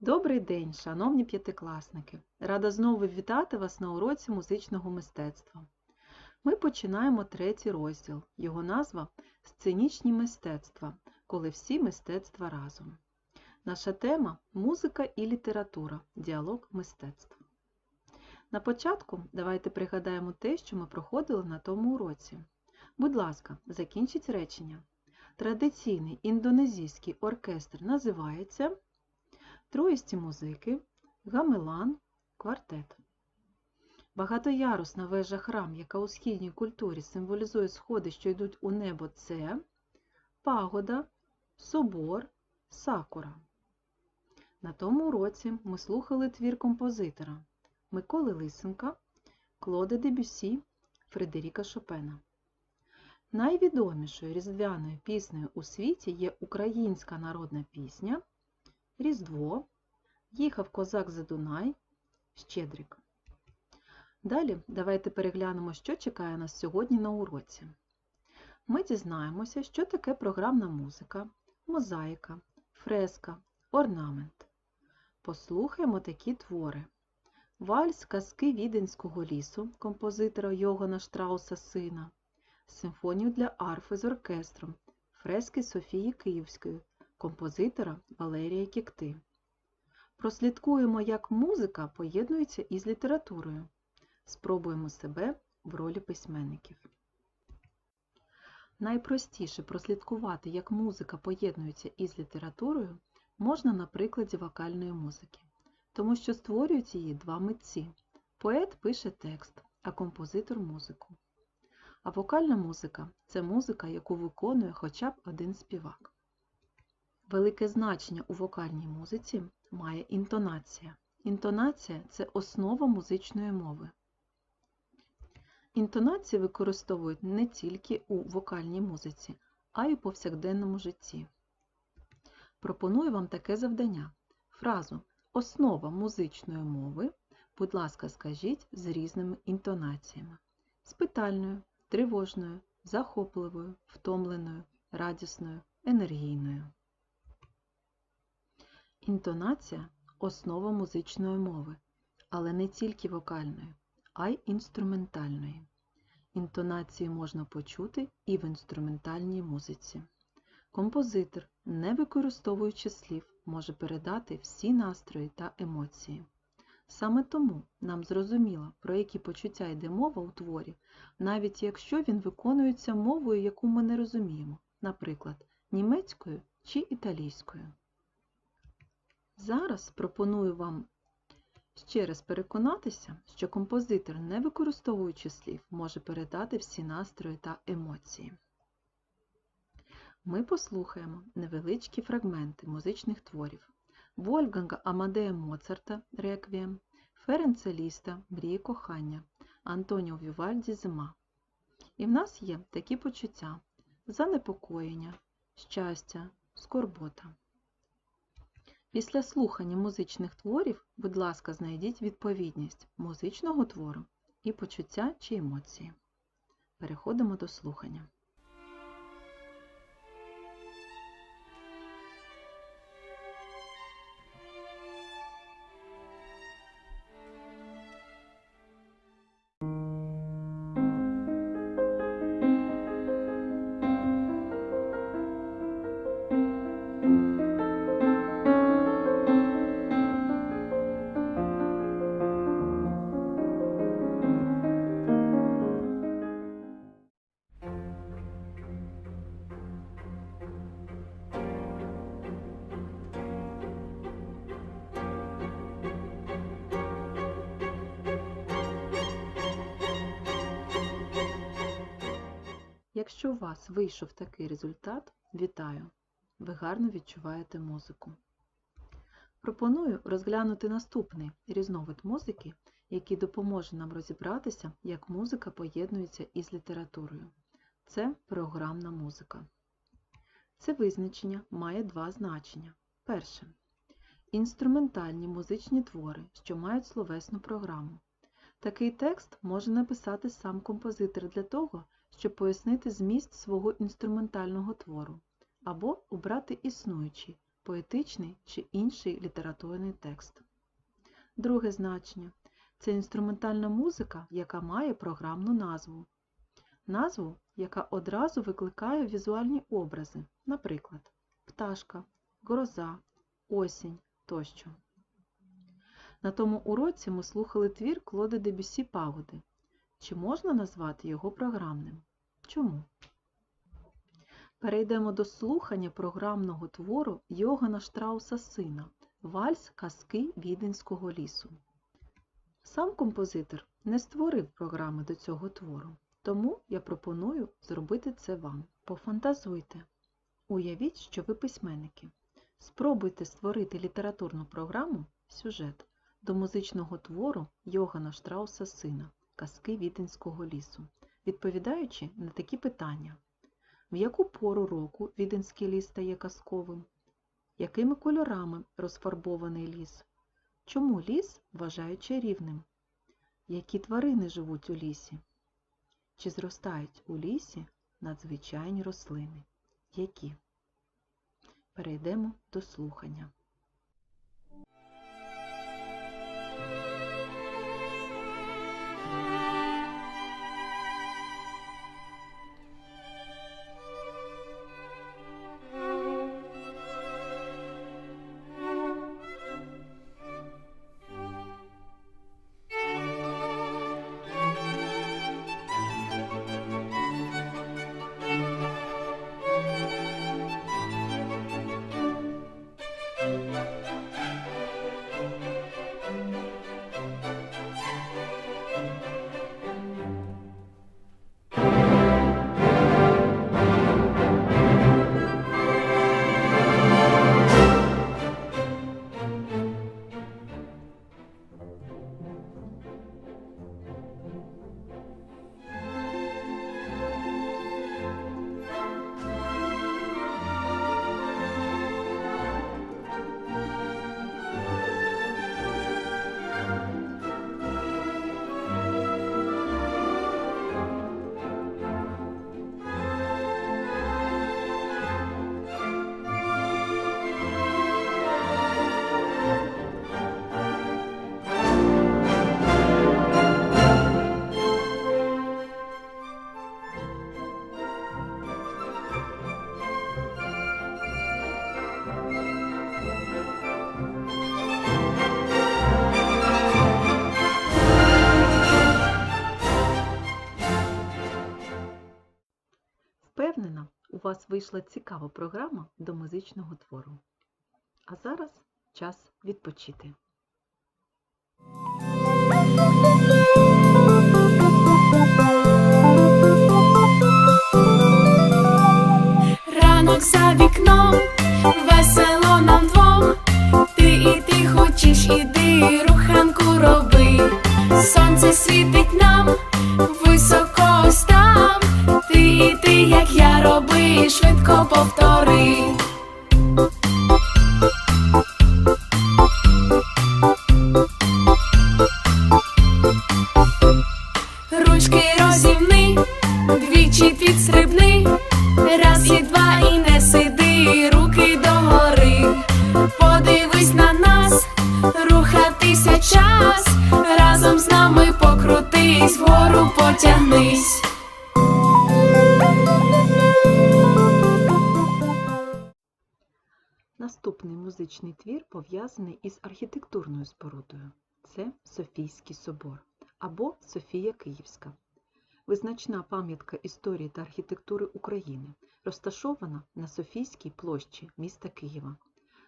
Добрий день, шановні п'ятикласники! Рада знову вітати вас на уроці музичного мистецтва. Ми починаємо третій розділ. Його назва Сценічні мистецтва, коли всі мистецтва разом. Наша тема музика і література. Діалог мистецтв. На початку давайте пригадаємо те, що ми проходили на тому уроці. Будь ласка, закінчіть речення. Традиційний індонезійський оркестр називається Троїсті музики, гамелан, квартет. Багатоярусна вежа храм, яка у східній культурі символізує сходи, що йдуть у небо, це пагода, собор, сакура. На тому уроці ми слухали твір композитора Миколи Лисенка, Клода Дебюсі, Фредеріка Шопена. Найвідомішою різдвяною піснею у світі є українська народна пісня Різдво, Їхав козак за Дунай, Щедрик. Далі давайте переглянемо, що чекає нас сьогодні на уроці. Ми дізнаємося, що таке програмна музика, мозаїка, фреска, орнамент. Послухаємо такі твори. Вальс казки Віденського лісу композитора Йогана Штрауса сина, симфонію для арфи з оркестром, фрески Софії Київської, композитора Валерія Кікти. Прослідкуємо, як музика поєднується із літературою. Спробуємо себе в ролі письменників. Найпростіше прослідкувати, як музика поєднується із літературою, можна на прикладі вокальної музики, тому що створюють її два митці. Поет пише текст, а композитор музику. А вокальна музика це музика, яку виконує хоча б один співак. Велике значення у вокальній музиці має інтонація. Інтонація це основа музичної мови. Інтонації використовують не тільки у вокальній музиці, а й у повсякденному житті. Пропоную вам таке завдання. Фразу Основа музичної мови, будь ласка, скажіть з різними інтонаціями: з питальною, тривожною, захопливою, втомленою, радісною, енергійною. Інтонація основа музичної мови, але не тільки вокальної, а й інструментальної. Інтонації можна почути і в інструментальній музиці. Композитор, не використовуючи слів, може передати всі настрої та емоції. Саме тому нам зрозуміло, про які почуття йде мова у творі, навіть якщо він виконується мовою, яку ми не розуміємо, наприклад, німецькою чи італійською. Зараз пропоную вам ще раз переконатися, що композитор, не використовуючи слів, може передати всі настрої та емоції. Ми послухаємо невеличкі фрагменти музичних творів Вольфганга Амадея Моцарта Реквієм, Ференца Ліста Мрії кохання, Антоніо Вівальді Зима. І в нас є такі почуття занепокоєння, щастя, скорбота. Після слухання музичних творів, будь ласка, знайдіть відповідність музичного твору і почуття чи емоції. Переходимо до слухання. Якщо у вас вийшов такий результат, вітаю! Ви гарно відчуваєте музику. Пропоную розглянути наступний різновид музики, який допоможе нам розібратися, як музика поєднується із літературою. Це програмна музика. Це визначення має два значення. Перше. Інструментальні музичні твори, що мають словесну програму. Такий текст може написати сам композитор для того, щоб пояснити зміст свого інструментального твору, або обрати існуючий, поетичний чи інший літературний текст. Друге значення це інструментальна музика, яка має програмну назву. Назву, яка одразу викликає візуальні образи, наприклад, пташка, гроза, осінь тощо. На тому уроці ми слухали твір Клода Дебюсі Пагоди. Чи можна назвати його програмним? Чому? Перейдемо до слухання програмного твору Йогана Штрауса сина Вальс казки Віденського лісу. Сам композитор не створив програми до цього твору, тому я пропоную зробити це вам. Пофантазуйте. Уявіть, що ви письменники. Спробуйте створити літературну програму сюжет до музичного твору Йогана Штрауса сина Казки Віденського лісу, відповідаючи на такі питання. В яку пору року Віденський ліс стає казковим? Якими кольорами розфарбований ліс? Чому ліс вважають чарівним? Які тварини живуть у лісі? Чи зростають у лісі надзвичайні рослини? Які? Перейдемо до слухання. Вийшла цікава програма до музичного твору. А зараз час відпочити. Ранок за вікном, весело нам двом. Ти і ти хочеш, іди, руханку роби. Сонце світить нам, високо ось роби, швидко повтори. Ручки розімни, двічі підстрибни, раз і два і не сиди, руки догори. Подивись на нас, рухатися час, разом з нами покрутись, вгору потягнись. Наступний музичний твір пов'язаний із архітектурною спорудою. Це Софійський собор або Софія Київська. Визначна пам'ятка історії та архітектури України, розташована на Софійській площі міста Києва.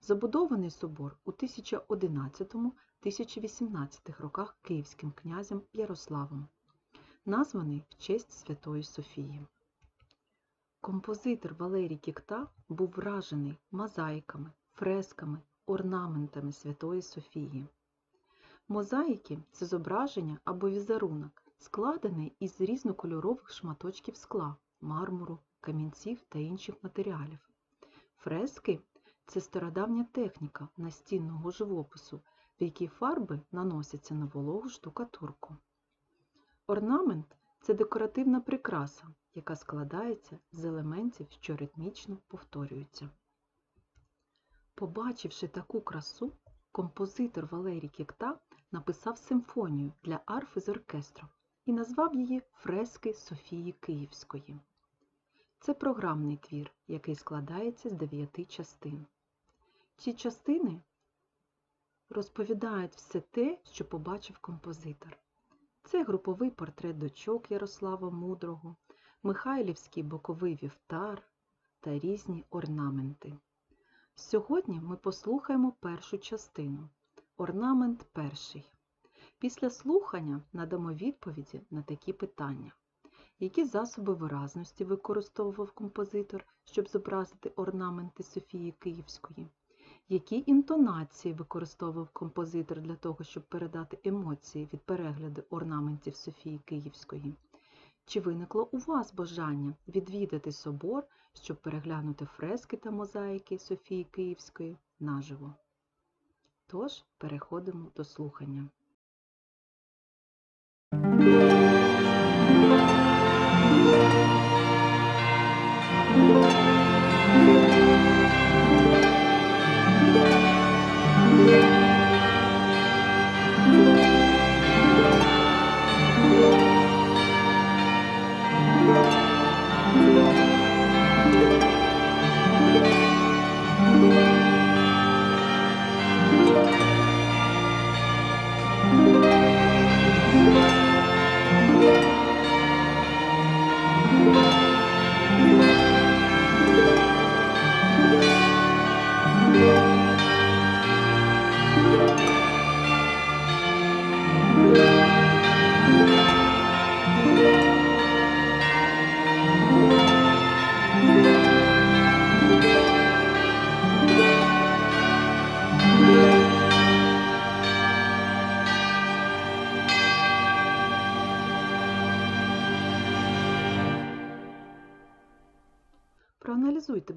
Забудований собор у 1011-1018 роках київським князем Ярославом, названий в честь Святої Софії. Композитор Валерій Кікта був вражений мозаїками, фресками, орнаментами Святої Софії. Мозаїки це зображення або візерунок, складений із різнокольорових шматочків скла, мармуру, камінців та інших матеріалів. Фрески це стародавня техніка настінного живопису, в якій фарби наносяться на вологу штукатурку. Орнамент це декоративна прикраса, яка складається з елементів, що ритмічно повторюються. Побачивши таку красу, композитор Валерій Кікта написав симфонію для арфи з оркестром і назвав її Фрески Софії Київської. Це програмний твір, який складається з дев'яти частин. Ці частини розповідають все те, що побачив композитор. Це груповий портрет дочок Ярослава Мудрого, Михайлівський боковий вівтар та різні орнаменти. Сьогодні ми послухаємо першу частину орнамент перший. Після слухання надамо відповіді на такі питання. Які засоби виразності використовував композитор, щоб зобразити орнаменти Софії Київської? Які інтонації використовував композитор для того, щоб передати емоції від перегляду орнаментів Софії Київської? Чи виникло у вас бажання відвідати собор, щоб переглянути фрески та мозаїки Софії Київської наживо? Тож переходимо до слухання. Проаналізуйте,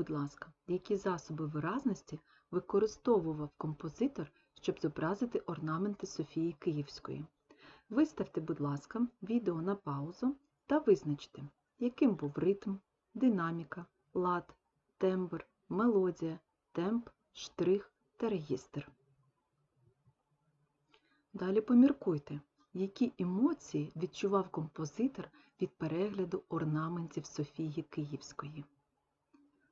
будь ласка, які засоби виразності використовував композитор, щоб зобразити орнаменти Софії Київської. Виставте, будь ласка, відео на паузу та визначте, яким був ритм, динаміка, лад, тембр, мелодія, темп, штрих та регістр. Далі поміркуйте, які емоції відчував композитор від перегляду орнаментів Софії Київської.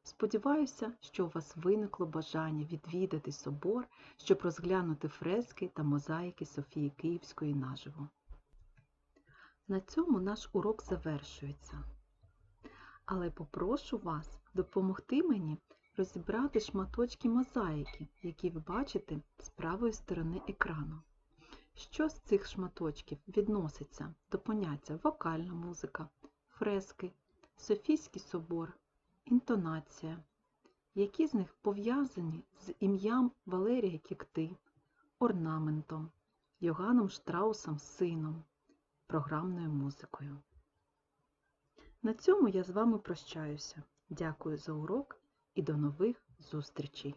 Сподіваюся, що у вас виникло бажання відвідати собор, щоб розглянути фрески та мозаїки Софії Київської наживо. На цьому наш урок завершується. Але попрошу вас допомогти мені розібрати шматочки мозаїки, які ви бачите з правої сторони екрану. Що з цих шматочків відноситься до поняття вокальна музика, фрески, Софійський собор, інтонація, які з них пов'язані з ім'ям Валерія Кікти, орнаментом, Йоганом Штраусом сином, програмною музикою. На цьому я з вами прощаюся. Дякую за урок і до нових зустрічей!